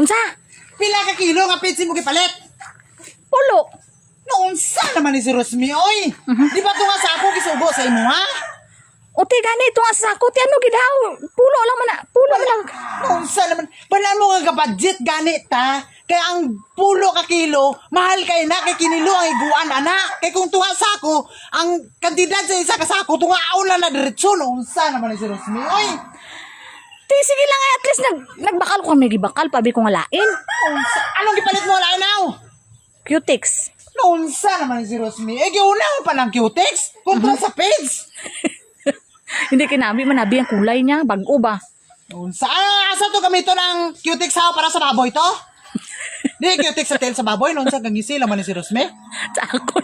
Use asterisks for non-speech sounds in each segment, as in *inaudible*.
Unsa? Pila ka kilo nga petsi mo gipalit? Pulo. Noon sa naman ni si Rosmi, oy! Di ba ito nga sa ako gisugo sa imo, ha? O te gani ito nga sa sakot ano gidaw. Pulo lang man na. Pulo lang. Noon sa naman, balaan mo nga ka-budget gani ta. Kaya ang pulo ka kilo, mahal kay na, kay kinilo ang iguan, anak. Kay kung tunga sa ako, ang kantidad sa isa ka sa ako, tunga aula na diretso, noon sa naman ni si Rosmi, oy! Te sige lang ay at least nag nagbakal ko may gibakal pabi ko nga lain. Noon sa, anong gipalit mo wala now? Cutix. Noon sa naman ni si Rosmi, eh, giuna mo pa ng cutex, kung tunga sa page. *laughs* Hindi kinami manabi ang kulay niya. Bago ba? Noon sa, ah, asa to gamito ng cutex ha para sa baboy to? *laughs* Di, cutex sa tail sa baboy, noon sa gangisi, laman ni si Rosmi. *laughs* Sa akon.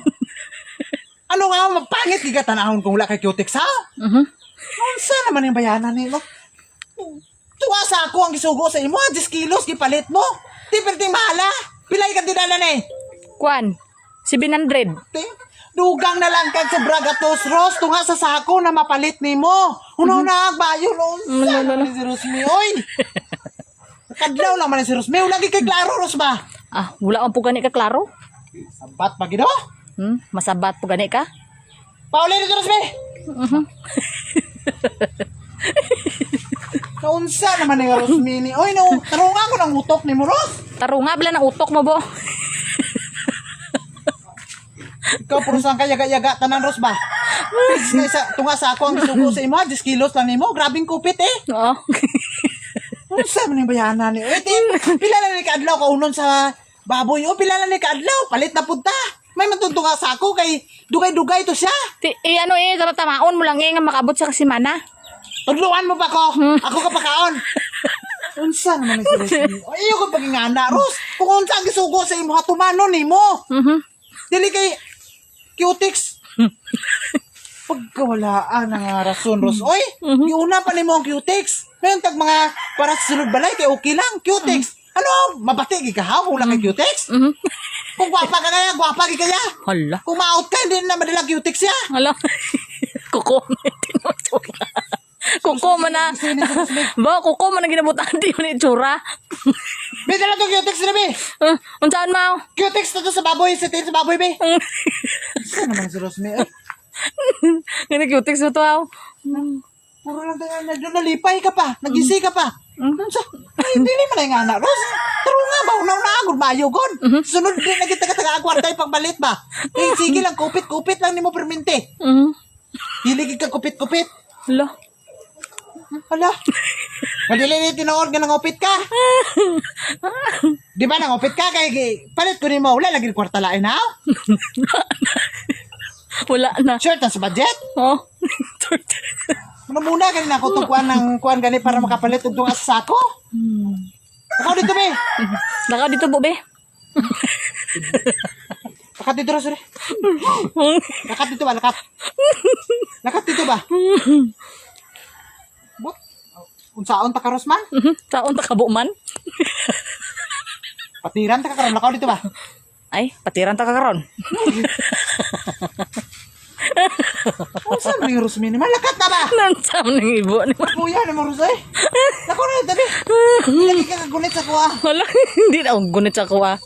Ano nga, mapangit gigatanahon kung wala kay cutex ha? Mhm. Unsa naman yung bayanan ni mo? Tuwa sa ako ang gisugo sa imo, 10 kilos gipalit mo. Di perting mahala. Pilay ka dinala ni. Kwan. 700. Ting, dugang na lang kag sobra gatos ros tunga sa sako na mapalit nimo. Uno na agbayo no. Unsa naman si Rosmi oy. Kadlaw naman si Rosmi, lagi kay klaro ros ba? Ah, wala ang po gani ka klaro. Sambat pa gido. Hmm? Masabat po gani ka? Pauli ni Rosmi. Mhm. *laughs* Naunsa naman ni Rosmi ni. Oy no, tarungan ko ng utok ni mo Ros. Taro nga bala ng utok mo bo. Ikaw puro saan ka yaga-yaga tanan Ros ba? Na isa, tunga sa ako ang sugo sa imo, 10 kilos lang nimo. Grabing kupit eh. Oo. Ano sa man yung bayanan ni? Eh, pila na ni kaadlaw ka unon sa baboy. O pila na ni kaadlaw, palit na punta. May matuntunga sa ako kay dugay-dugay to siya. Ti, eh, ano eh, dapat tamaon mo lang eh, nga makabot sa kasimana. Tugluan mo pa ko. Ako ka pakaon. *laughs* Unsa naman ni si Rosmi? Ay, Ayaw ko pagingana, Ros. Kung unsa ang gisugo sa imo hatumano nimo. Mhm. Dili kay cutix. *laughs* Pagkawalaan ang nga rason, Ros. Oy, iuna pa nimo ang cutix. Ngayon, tag mga para sa sulod balay, kay okay lang, cutix. Ano, mabati gi ka ha, kung wala kay cutix? Mhm. Kung gwapa ka kaya, gwapa gi kaya. Hala. Kung ma-out ka, hindi na madala cutix ya. Hala. *laughs* Kuko man tinutula. Kuko man na. Ba, kuko man na ginabutan *laughs* di man itsura. May dala to cutix na, be. Uh, unsaan mo? Cutix na to sa baboy, sa tail sa baboy, be. Saan naman si Rosmi? Ay, *laughs* Gani cutix mo to ah. puro lang tayo na doon nalipay ka pa, nagisi ka pa. Ano sa? Hindi naman ay nga na, Ros. Taro nga ba, unaw na agad, mayo gon. Sunod din na kita kataga kwartay pagbalit ba? Eh, sige lang, kupit-kupit lang ni mo perminti. Mhm. Hiligig ka kupit-kupit. Hala. Hala. Madali ni tinood nga nangupit ka. *laughs* Di ba nangupit ka kay kay- palit ko ni mo wala lagi kwarta lain ha? *laughs* Wala na. Sure ta sa budget. Oh. *laughs* Ano muna kanina ako tukuan ng kuan gani para makapalit og tunga sa sako? Ako dito be. Laka dito po be. Lakat dito ra. Lakat dito ba lakat? Lakat dito ba? Unsaon ta karos man? Mhm. Taon ta kabo man. *laughs* Patiran ta karon lakaw dito ba? Ay, patiran ta ka karon. *laughs* Unsa man yung Rosmi ni malakat na ba? *laughs* Nansam ng ibo ni man. Kuya ni mo Rosay. Lakaw na be. Lagi ka kagunit sa kuha. Wala, hindi na gunit sa kuha.